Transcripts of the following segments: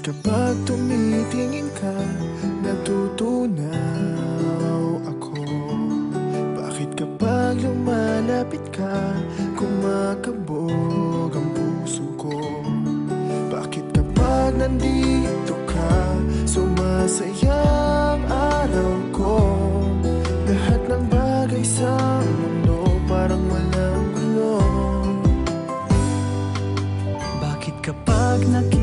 Kapag tumitingin ka, natutuwa nandito ka Sumasayang araw ko. Lahat ng bagay sa mundo Parang walang gulo. Bakit kapag nakikita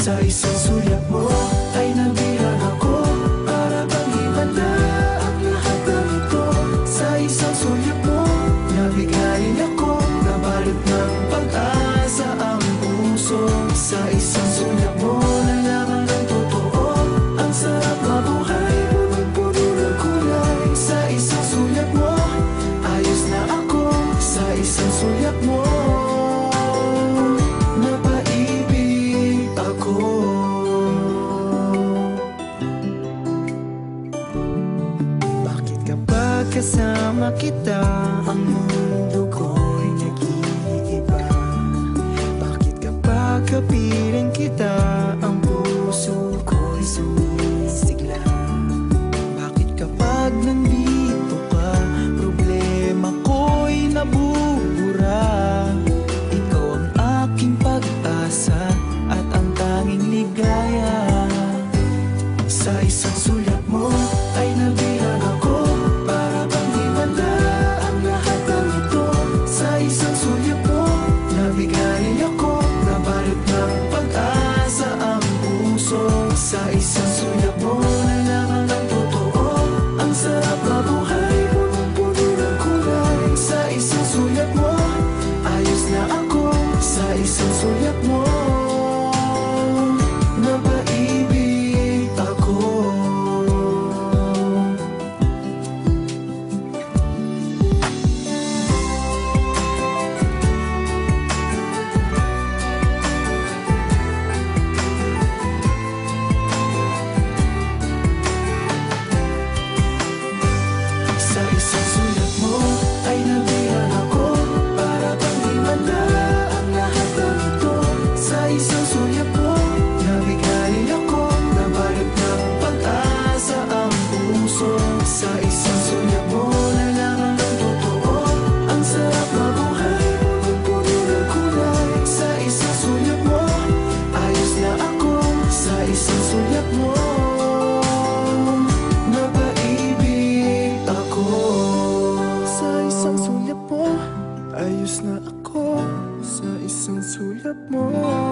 Sa isang sulyap mo ay nabihan ako Para bang iba na ang lahat ng ito Sa isang sulyap mo, nabiglayin ako Nabalot ng pag-asa ang puso. Sa isang kasama kita. Ang mundo ko'y nag-iiba. Bakit kapag kapiling kita? Ang puso ko'y sumisigla. Bakit kapag nandito Since up more.